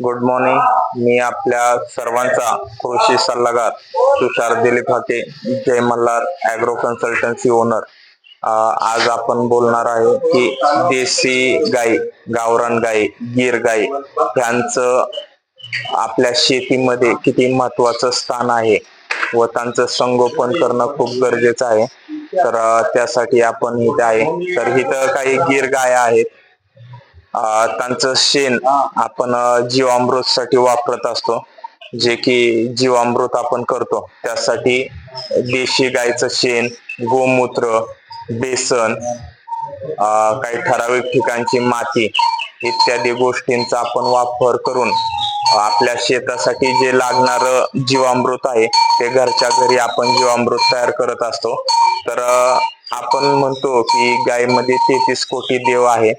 Good morning मी आपल्या सर्वांचा कृषी सल्लागार Tushar Dilip Hake Jai Malhar agro consultancy owner आज आपण बोलणार आहे की देशी गाई गावरान गाई गीर गाई यांचं आपल्या शेतीमध्ये किती महत्वाचं स्थान आहे व त्यांचं संगोपन करणं खूप गरजेचं आहे. तर त्यासाठी आपण इथे आहे. तर इथं काही गीर गाय आहेत. त्यांचं शेण आपण जीवामृत साठी वापरत असतो. जे की जीवामृत आपण करतो. त्यासाठी देशी गायचं शेण गोमूत्र बेसन काही ठराविक ठिकाणची माती इत्यादी गोष्टींचा आपण वापर करून आपल्या शेतासाठी जे लागणार जीवामृत आहे ते घरच्या घरी आपण जीवामृत तयार करत असतो. तर आपण म्हणतो की गायमध्ये तेहतीस कोटी देव आहे.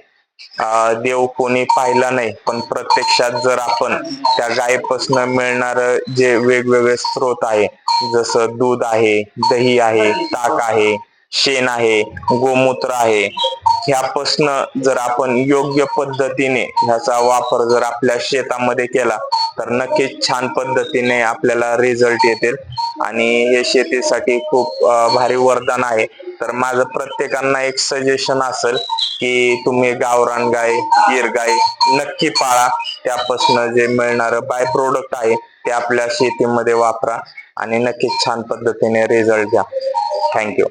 देव कोणी पाहिला नाही पण प्रत्यक्षात जर आपण त्या गायीपासून मिळणार जे वेगवेगळे स्रोत आहे जसं दूध आहे दही आहे ताक आहे शेण आहे गोमूत्र आहे ह्यापासनं जर आपण योग्य पद्धतीने ह्याचा वापर जर आपल्या शेतामध्ये केला तर नक्कीच छान पद्धतीने आपल्याला रिझल्ट येतील. आणि हे शेतीसाठी खूप भारी वरदान आहे. तर माझं प्रत्येकांना एक सजेशन असेल की तुम्ही गावरान गाय गिर गाय नक्की पाळा. त्यापासून जे मिळणार बाय प्रोडक्ट आहे ते आपल्या शेतीमध्ये वापरा आणि नक्कीच छान पद्धतीने रिझल्ट घ्या थँक्यू